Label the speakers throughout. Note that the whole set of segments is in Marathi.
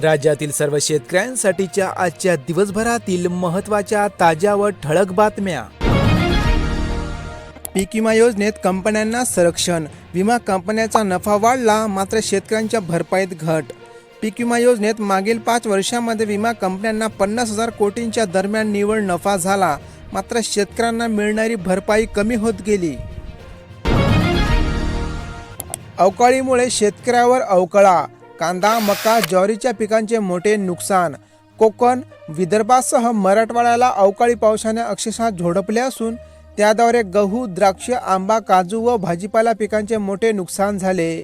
Speaker 1: राज्यातील सर्व शेतकऱ्यांसाठीच्या आजच्या दिवसभरातील महत्त्वाच्या ताज्या व ठळक बातम्या. पीक विमा योजनेत कंपन्यांना संरक्षण. विमा कंपन्याचा नफा वाढला मात्र शेतकऱ्यांच्या भरपाईत घट. पीक विमा योजनेत मागील पाच वर्षांमध्ये विमा कंपन्यांना पन्नास हजार कोटींच्या दरम्यान निव्वळ नफा झाला मात्र शेतकऱ्यांना मिळणारी भरपाई कमी होत गेली. अवकाळीमुळे शेतकऱ्यावर अवकळा. कांदा मका ज्वारीच्या पिकांचे मोठे नुकसान. कोकण विदर्भासह मराठवाड्याला अवकाळी पावसाने अक्षरशः झोडपले असून त्याद्वारे गहू द्राक्ष आंबा काजू व भाजीपाला पिकांचे मोठे नुकसान झाले.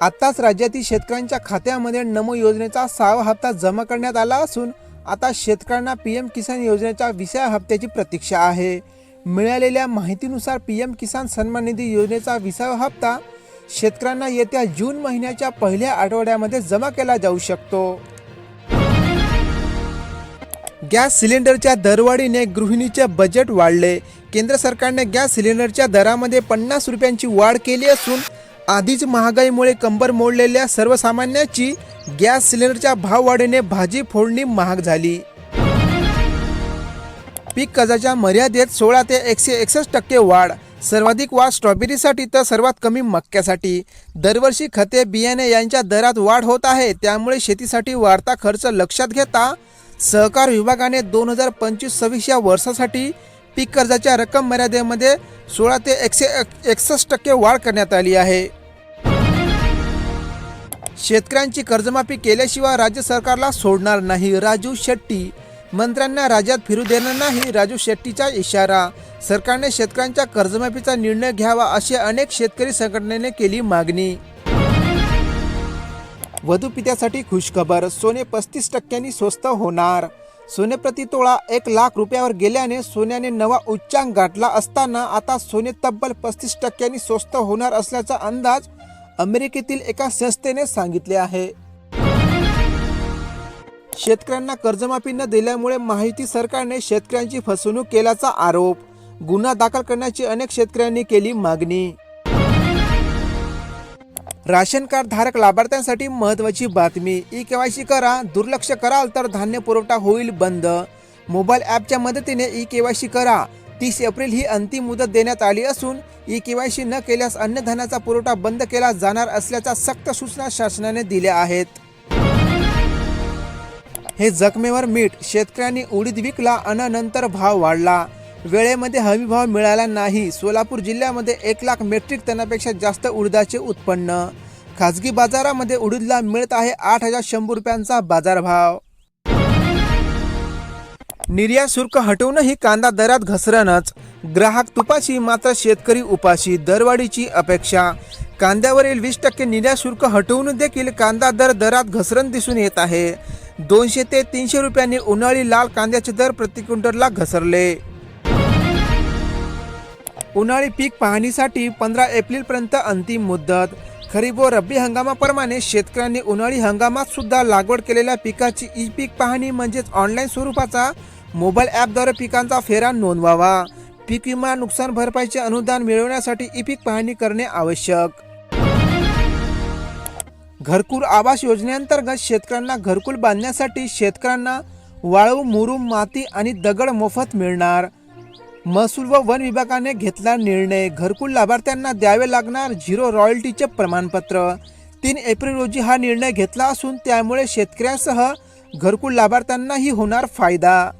Speaker 1: आताच राज्यातील शेतकऱ्यांच्या खात्यामध्ये नमो योजनेचा सहावा हप्ता जमा करण्यात आला असून आता शेतकऱ्यांना पी एम किसान योजनेच्या विसाव्या हप्त्याची प्रतीक्षा आहे. मिळालेल्या माहितीनुसार पी एम किसान सन्मान निधी योजनेचा विसावा हप्ता शेतकऱ्यांना येत्या जून महिन्याच्या पहिल्या आठवड्यामध्ये जमा केला जाऊ शकतो. गॅस सिलेंडरच्या दरवाढीने गृहिणीचे बजेट वाढले. केंद्र सरकारने गॅस सिलेंडरच्या दरामध्ये पन्नास रुपयांची वाढ केली असून आधीच महागाईमुळे कंबर मोडलेल्या सर्वसामान्याची गॅस सिलेंडरच्या भाववाढीने भाजी फोडणी महाग झाली. पीक कर्जाच्या मर्यादेत सोळा ते एकशे एकसष्ट टक्के वाढ. सर्वाधिक वाढ स्ट्रॉबेरीसाठी तर सर्वात कमी मक्क्यासाठी. दरवर्षी खते बियाणे यांच्या दरात वाढ होत आहे त्यामुळे शेतीसाठी वाढता खर्च लक्षात घेता सहकार विभागाने दोन हजार पंचवीस सव्वीस या वर्षासाठी पीक कर्जाच्या रक्कम मर्यादेमध्ये सोळा ते एकशे एकसष्ट टक्के वाढ करण्यात आली आहे. शेतकऱ्यांची कर्जमाफी केल्याशिवाय राज्य सरकारला सोडणार नाही राजू शेट्टी. मंत्र्यांना राज्यात फिरू देणार नाही राजू शेट्टीचा इशारा. सरकारने शेतकऱ्यांच्या कर्जमाफीचा निर्णय घ्यावा अशी अनेक शेतकरी संघटनेने केली मागणी. वधू वधूपित्यासाठी खुशखबर सोने पस्तीस टक्क्यांनी स्वस्त होणार. सोने प्रति तोळा एक लाख रुपयावर गेल्याने सोन्याने नवा उच्चांक गाठला असताना आता सोने तब्बल पस्तीस टक्क्यांनी स्वस्त होणार असल्याचा अंदाज अमेरिकेतील एका संस्थेने सांगितले आहे. शेतकऱ्यांना कर्जमाफी न दिल्यामुळे माहिती सरकारने शेतकऱ्यांची फसवणूक केल्याचा आरोप. गुन्हा दाखल करण्याची अनेक शेतकऱ्यांनी केली मागणी. राशन कार्ड धारक लाभार्थ्यांसाठी महत्त्वाची बातमी. ई केवायसी करा दुर्लक्ष कराल तर धान्य पुरवठा होईल बंद. मोबाईल ॲपच्या मदतीने ई केवायसी करा. तीस एप्रिल ही अंतिम मुदत देण्यात आली असून ई केवायसी न केल्यास अन्नधान्याचा पुरवठा बंद केला जाणार असल्याच्या सक्त सूचना शासनाने दिल्या आहेत. हे जखमेवर मीठ शेतकऱ्यांनी उडीद विकला अन नंतर भाव वाढला. वेळेमध्ये हमी भाव मिळाला नाही. सोलापूर जिल्ह्यामध्ये एक लाख मेट्रिक टनापेक्षा जास्त उडदाचे उत्पन्न. खाजगी बाजारामध्ये उडीदला मिळत आहे आठ हजार शंभर रुपयांचा बाजारभाव. निर्यात शुल्क हटवूनही कांदा दरात घसरणच. ग्राहक तुपाशी मात्र शेतकरी उपाशी दरवाढीची अपेक्षा. कांद्यावरील वीस टक्के निर्यात शुल्क हटवून देखील कांदा दर दरात घसरण दिसून येत आहे. दोनशे ते तीनशे रुपयांनी उन्हाळी लाल कांद्याचे दर प्रति क्विंटलला घसरले. उन्हाळी पीक पाहणीसाठी पंधरा एप्रिलपर्यंत अंतिम मुदत. खरीप व रब्बी हंगामाप्रमाणे शेतकऱ्यांनी उन्हाळी हंगामात सुद्धा लागवड केलेल्या पिकाची ई पीक पाहणी म्हणजेच ऑनलाईन स्वरूपाचा मोबाईल ॲपद्वारे पिकांचा फेरा नोंदवावा. पीक विमा नुकसान भरपाईचे अनुदान मिळवण्यासाठी ई पीक पाहणी करणे आवश्यक. घरकुल आवास योजनेअंतर्गत शेतकऱ्यांना घरकुल बांधण्यासाठी शेतकऱ्यांना वाळू मुरुम माती आणि दगड मोफत मिळणार. महसूल व वन विभागाने घेतला निर्णय. घरकुल लाभार्थ्यांना द्यावे लागणार झिरो रॉयल्टीचे प्रमाणपत्र. तीन एप्रिल रोजी हा निर्णय घेतला असून त्यामुळे शेतकऱ्यासह घरकुल लाभार्थ्यांनाही होणार फायदा.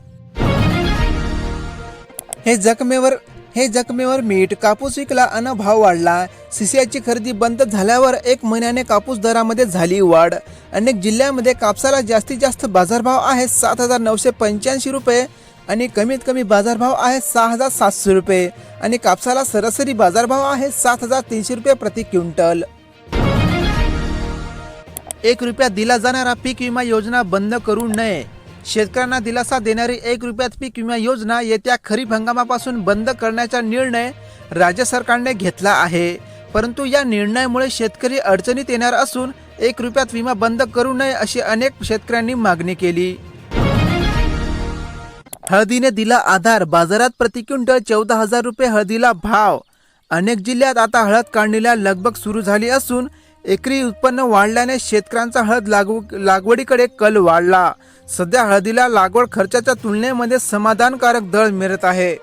Speaker 1: हे जखमेवर हे जखमेवर मीठ कापूस विकला अन भाव वाढला. सीसीआयची खरेदी बंद झाल्यावर एक महिन्याने कापूस दरामध्ये झाली वाढ. अनेक जिल्ह्यामध्ये कापसाला जास्तीत जास्त बाजारभाव आहे सात हजार नऊशे पंच्याऐंशी रुपये आणि कमीत कमी बाजारभाव आहे सहा हजार सातशे रुपये आणि कापसाला सरासरी बाजारभाव आहे सात हजार तीनशे रुपये प्रति क्विंटल. एक रुपया दिला जाणारा पीक विमा योजना बंद करू नये. शेतकऱ्यांना दिलासा देणारी एक रुपयात पीक विमा योजना येत्या खरीप हंगामापासून बंद करण्याचा निर्णय राज्य सरकारने घेतला आहे. परंतु या निर्णयामुळे शेतकरी अडचणीत येणार असून एक रुपयात विमा बंद करू नये अशी अनेक शेतकऱ्यांनी मागणी केली. हळदीने दिला आधार बाजारात प्रति क्विंटल चौदा हजार रुपये हळदीला भाव. अनेक जिल्ह्यात आता हळद काढणीला लगबग सुरू झाली असून एकरी उत्पन्न वाढल्याने शेतकऱ्यांचा हळद लागव लागवडीकडे कल वाढला. सध्या हळदीला लागवड खर्चाच्या तुलनेमध्ये समाधानकारक दर मिळत आहे.